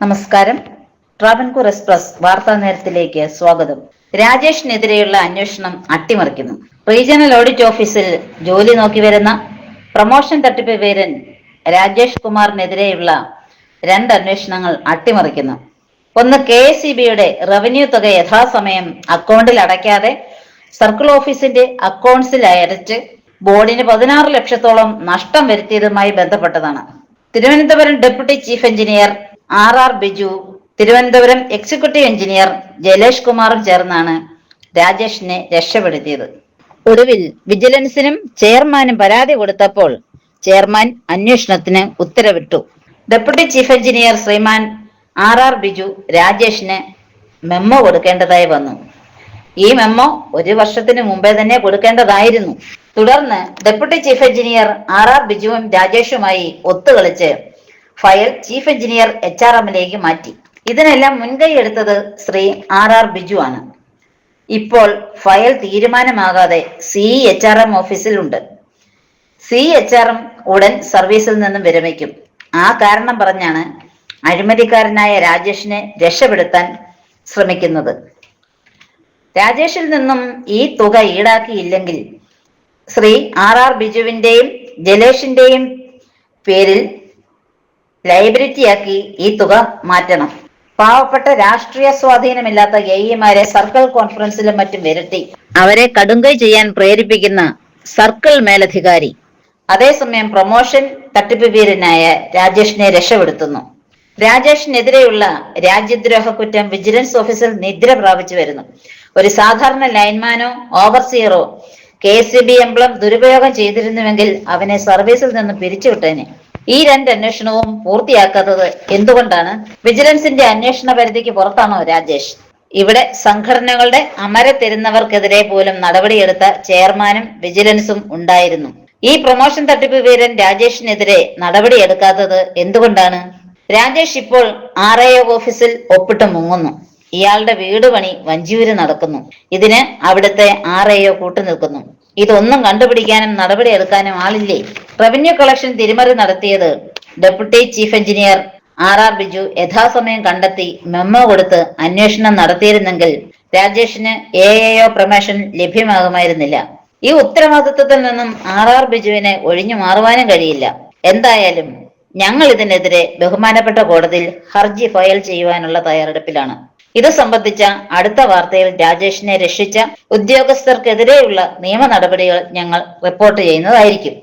നമസ്കാരം. ട്രാവൻകൂർ എക്സ്പ്രസ് വാർത്താ നേരത്തിലേക്ക് സ്വാഗതം. രാജേഷിനെതിരെയുള്ള അന്വേഷണം അട്ടിമറിക്കുന്നു. റീജിയണൽ ഓഡിറ്റ് ഓഫീസിൽ ജോലി നോക്കി വരുന്ന പ്രൊമോഷൻ തട്ടിപ്പ് പേരൻ രാജേഷ് കുമാറിനെതിരെയുള്ള രണ്ട് അന്വേഷണങ്ങൾ അട്ടിമറിക്കുന്നു. ഒന്ന് കെ എസ് റവന്യൂ തുക യഥാസമയം അക്കൗണ്ടിൽ അടയ്ക്കാതെ സർക്കിൾ ഓഫീസിന്റെ അക്കൗണ്ട്സിൽ അയച്ച് ബോർഡിന് പതിനാറ് ലക്ഷത്തോളം നഷ്ടം വരുത്തിയതുമായി ബന്ധപ്പെട്ടതാണ്. Thiruvananthapuram deputy chief engineer R R Biju Thiruvananthapuram executive engineer Jalesh കുമാറും ചേർന്നാണ് രാജേഷിനെ രക്ഷപ്പെടുത്തിയത്. ഒടുവിൽ വിജിലൻസിനും ചെയർമാനും പരാതി കൊടുത്തപ്പോൾ ചെയർമാൻ അന്വേഷണത്തിന് ഉത്തരവിട്ടു. Deputy chief engineer Shriman R R Biju രാജേഷിന് memo കൊടുക്കേണ്ടതായി വന്നു. ഈ മെമ്മോ ഒരു വർഷത്തിന് മുമ്പേ തന്നെ കൊടുക്കേണ്ടതായിരുന്നു. തുടർന്ന് deputy chief engineer R R ബിജുവും രാജേഷുമായി ഒത്തുകളിച്ച് file chief engineer H R എമ്മിലേക്ക് മാറ്റി. ഇതിനെല്ലാം മുൻകൈ എടുത്തത് ശ്രീ ആർ ആർ ബിജു ആണ്. ഇപ്പോൾ ഫയൽ തീരുമാനമാകാതെ സി എച്ച് ആർ എം ഓഫീസിലുണ്ട്. സി എച്ച് ആർ എം ഉടൻ സർവീസിൽ നിന്നും വിരമിക്കും. ആ കാരണം പറഞ്ഞാണ് അഴിമതിക്കാരനായ രാജേഷിനെ രക്ഷപ്പെടുത്താൻ ശ്രമിക്കുന്നത്. രാജേഷിൽ നിന്നും ഈ തുക ഈടാക്കിയില്ലെങ്കിൽ ശ്രീ ആർ ആർ ബിജുവിന്റെയും ജലേഷിന്റെയും പേരിൽ ലൈബിലിറ്റിയാക്കി ഈ തുക മാറ്റണം. പാവപ്പെട്ട രാഷ്ട്രീയ സ്വാധീനമില്ലാത്ത എ ഇമാരെ സർക്കിൾ കോൺഫറൻസിലും മറ്റും വരുത്തി അവരെ കടുങ്കൈ ചെയ്യാൻ പ്രേരിപ്പിക്കുന്ന സർക്കിൾ മേലധികാരി. അതേസമയം പ്രൊമോഷൻ തട്ടിപ്പ് വീരനായ രാജേഷിനെ രക്ഷപ്പെടുത്തുന്നു. രാജേഷിനെതിരെയുള്ള രാജ്യദ്രോഹ കുറ്റം വിജിലൻസ് ഓഫീസിൽ നിദ്ര പ്രാപിച്ചു വരുന്നു. ഒരു സാധാരണ ലൈൻമാനോ ഓവർസിയറോ കെ സി ബി എംബ്ലം ദുരുപയോഗം ചെയ്തിരുന്നുവെങ്കിൽ അവനെ സർവീസിൽ നിന്ന് പിരിച്ചുവിട്ടേനെ. ഈ രണ്ട് അന്വേഷണവും പൂർത്തിയാക്കാത്തത് എന്തുകൊണ്ടാണ്? വിജിലൻസിന്റെ അന്വേഷണ പരിധിക്ക് പുറത്താണോ രാജേഷ്? ഇവിടെ സംഘടനകളുടെ അമരത്തിരുന്നവർക്കെതിരെ പോലും നടപടിയെടുത്ത ചെയർമാനും വിജിലൻസും ഉണ്ടായിരുന്നു. ഈ പ്രൊമോഷൻ തട്ടിപ്പ് വീരൻ രാജേഷിനെതിരെ നടപടിയെടുക്കാത്തത് എന്തുകൊണ്ടാണ്? രാജേഷ് ഇപ്പോൾ ആർ ഐ ഓഫീസിൽ ഒപ്പിട്ട് മുങ്ങുന്നു. ഇയാളുടെ വീട് പണി വഞ്ചിയൂര് നടക്കുന്നു. ഇതിന് അവിടുത്തെ ആർ ഐ ഒ കൂട്ടുനിൽക്കുന്നു ഇതൊന്നും കണ്ടുപിടിക്കാനും നടപടിയെടുക്കാനും ആളില്ലേ? റവന്യൂ കളക്ഷൻ തിരിമറി നടത്തിയത് deputy chief engineer R R Biju യഥാസമയം കണ്ടെത്തി മെമ്മോ കൊടുത്ത് അന്വേഷണം നടത്തിയിരുന്നെങ്കിൽ രാജേഷിന് എ എ ഒ പ്രമേഷൻ ലഭ്യമാകുമായിരുന്നില്ല. ഈ ഉത്തരവാദിത്വത്തിൽ നിന്നും ആർ ആർ ബിജുവിനെ ഒഴിഞ്ഞു മാറുവാനും കഴിയില്ല. എന്തായാലും ഞങ്ങൾ ഇതിനെതിരെ ബഹുമാനപ്പെട്ട കോടതിയിൽ ഹർജി ഫയൽ ചെയ്യുവാനുള്ള തയ്യാറെടുപ്പിലാണ്. ഇത് സംബന്ധിച്ച അടുത്ത വാർത്തയിൽ രാജേഷിനെ രക്ഷിച്ച ഉദ്യോഗസ്ഥർക്കെതിരെയുള്ള നിയമ നടപടികൾ ഞങ്ങൾ റിപ്പോർട്ട് ചെയ്യുന്നതായിരിക്കും.